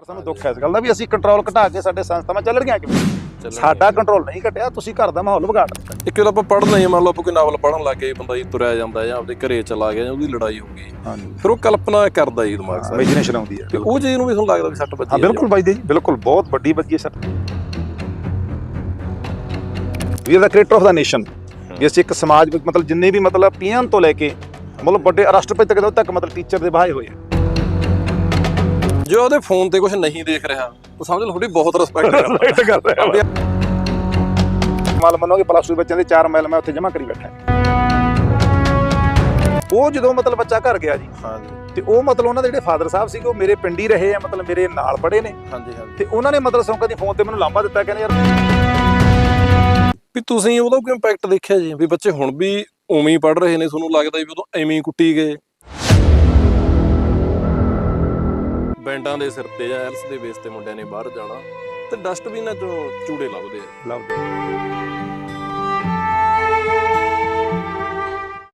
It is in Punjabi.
ਪਰ ਸਾਨੂੰ ਦੁੱਖ ਹੈ ਇਸ ਗੱਲ ਦਾ ਵੀ ਅਸੀਂ ਕੰਟਰੋਲ ਘਟਾ ਕੇ ਸਾਡੇ ਸੰਸਥਾਵਾਂ ਚੱਲ ਰਹੀਆਂ ਕਿਵੇਂ ਸਾਡਾ ਕੰਟਰੋਲ ਨਹੀਂ ਘਟਿਆ ਤੁਸੀਂ ਘਰ ਦਾ ਮਾਹੌਲ ਵਿਗਾੜ ਦਿੱਤਾ। ਇੱਕ ਵਾਰ ਆਪਾਂ ਪੜ੍ਹਨਾ ਹੀ ਮੰਨ ਲਓ ਆਪਾਂ ਕੋਈ ਨਾਵਲ ਪੜ੍ਹਨ ਲੱਗ ਗਏ ਬੰਦਾ ਜੀ ਤੁਰਿਆ ਜਾਂਦਾ ਜਾਂ ਆਪਦੇ ਘਰੇ ਚਲਾ ਗਿਆ ਜਾਂ ਉਹਦੀ ਲੜਾਈ ਹੋ ਗਈ। ਹਾਂਜੀ। ਫਿਰ ਉਹ ਕਲਪਨਾ ਕਰਦਾ ਜੀ ਦਿਮਾਗ ਸਾਰਾ। ਇਮੇਜਿਨੇਸ਼ਨ ਆਉਂਦੀ ਹੈ। ਤੇ ਉਹ ਚੀਜ਼ ਨੂੰ ਵੀ ਤੁਹਾਨੂੰ ਲੱਗਦਾ ਵੀ ਸੱਟ ਵੱਜੀ ਹਾਂ ਬਿਲਕੁਲ ਬਾਈ ਜੀ ਬਿਲਕੁਲ ਬਹੁਤ ਵੱਡੀ ਵੱਜੀ ਹੈ sir we are the creator of the nation ਵੀ ਅਸੀਂ ਇੱਕ ਸਮਾਜ ਵਿੱਚ ਮਤਲਬ ਜਿੰਨੇ ਵੀ ਮਤਲਬ ਪੀਐਮ ਤੋਂ ਲੈ ਕੇ ਮਤਲਬ ਵੱਡੇ ਰਾਸ਼ਟਰਪਤੀ ਤੱਕ ਤੱਕ ਮਤਲਬ ਟੀਚਰ ਦੇ ਬਹਾਏ ਹੋਏ ਆ। ਜੇ ਉਹਦੇ ਫੋਨ ਤੇ ਕੁਝ ਨਹੀਂ ਦੇਖ ਰਿਹਾ ਤਾਂ ਸਮਝ ਲਓ ਤੁਹਾਡੀ ਬਹੁਤ ਰਿਸਪੈਕਟ ਕਰ ਰਿਹਾ। ਮਾਲ ਮੰਨੋਗੇ ਪਲੱਸ 2 ਬੱਚਿਆਂ ਦੇ 4 ਮੈਲ ਮੈਂ ਉੱਥੇ ਜਮ੍ਹਾਂ ਕਰੀ ਬੈਠਾ। ਉਹ ਜਦੋਂ ਮਤਲਬ ਬੱਚਾ ਘਰ ਗਿਆ ਜੀ ਹਾਂਜੀ। ਤੇ ਉਹ ਮਤਲਬ ਉਹਨਾਂ ਦੇ ਜਿਹੜੇ ਫਾਦਰ ਸਾਹਿਬ ਸੀਗੇ ਉਹ ਮੇਰੇ ਪਿੰਡ ਹੀ ਰਹੇ ਆ ਮਤਲਬ ਮੇਰੇ ਨਾਲ ਪੜ੍ਹੇ ਨੇ। ਹਾਂਜੀ ਹਾਂਜੀ। ਤੇ ਉਹਨਾਂ ਨੇ ਮਤਲਬ ਸੌਂਕਾ ਦੀ ਫੋਨ ਤੇ ਮੈਨੂੰ ਲਾਂਭਾ ਦਿੱਤਾ ਕਹਿੰਦੇ ਯਾਰ ਵੀ ਤੁਸੀਂ ਉਹਦਾ ਕੋਈ ਇੰਪੈਕਟ ਦੇਖਿਆ ਜੀ? ਵੀ ਬੱਚੇ ਹੁਣ ਵੀ ਉਵੇਂ ਹੀ ਪੜ ਰਹੇ ਨੇ ਤੁਹਾਨੂੰ ਲੱਗਦਾ ਵੀ ਉਦੋਂ ਐਵੇਂ ਹੀ ਕੁੱਟੀ ਗਏ? ਬੈਂਡਾਂ ਦੇ ਸਿਰ ਤੇ ਜਾਂ ਐਲਸ ਦੇ ਬੇਸ ਤੇ ਮੁੰਡਿਆਂ ਨੇ ਬਾਹਰ ਜਾਣਾ, ਤੇ ਡਸਟਬਿਨਾਂ ਚੋਂ ਚੂੜੇ ਲੱਭਦੇ ਆ। ਲੱਭਦੇ